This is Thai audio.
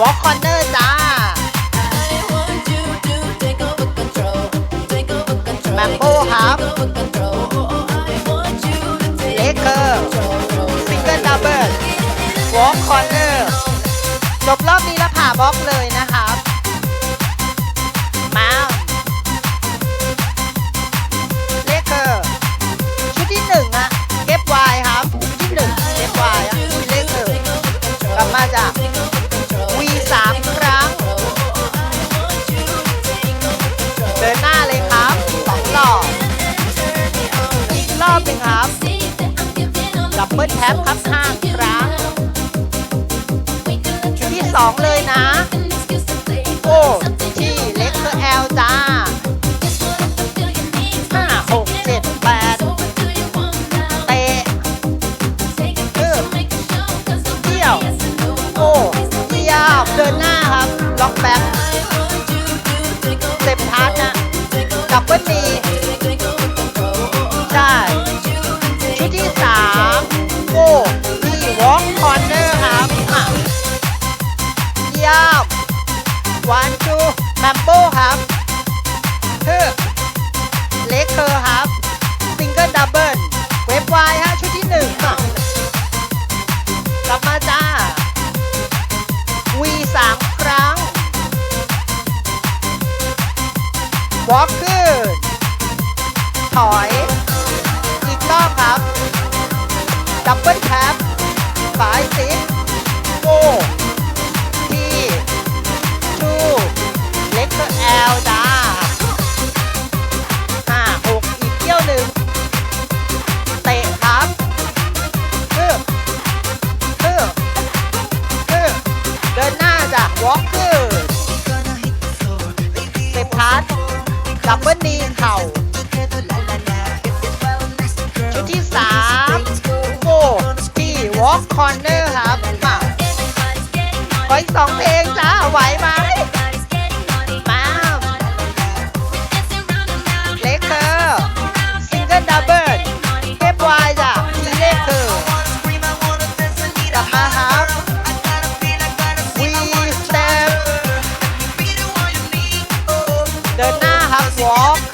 วอล์กคอร์เนอร์จ้า แมมโบ้ครับเลเกอร์ซิงเกิลดับเบิลวอล์กคอร์เนอร์จบรอบนี้แล้วผ่าบล็อกเลยนะครับมาเลเกอร์ชุดที่หนึ่งอะเก็บวายครับชุดที่หนึ่งเก็บวายอะเลเคอร์กลับมาจ้ะ ดับเบิลแท็บครับห้าครั้งชุดที่สองเลยนะ โอ้ที่เล็กคือแอลจ้าห้าหกเจ็ดแปดเตะคือเที่ยว โอ้เที่ยวเดินหน้าครับ ล็อกแบ็คเต็มทัชนะดับเบิลนี มมโบครับคือเล็กเคอร์ครับซิงเกิลดับเบิลเว็บไวฮะชุดที่หนึ่งอะกลับมาจ้าวีสามครั้งวอล์กขึ้นถอย อีกรอบครับ ดับเบิลแท็บฝายสิ วอล์กเกอร์เต็มทัชดับเบิลนีเข่าชุดที่สามโฟที่วอล์กคอนเนอร์ครับมาขออีกสองเพลง ค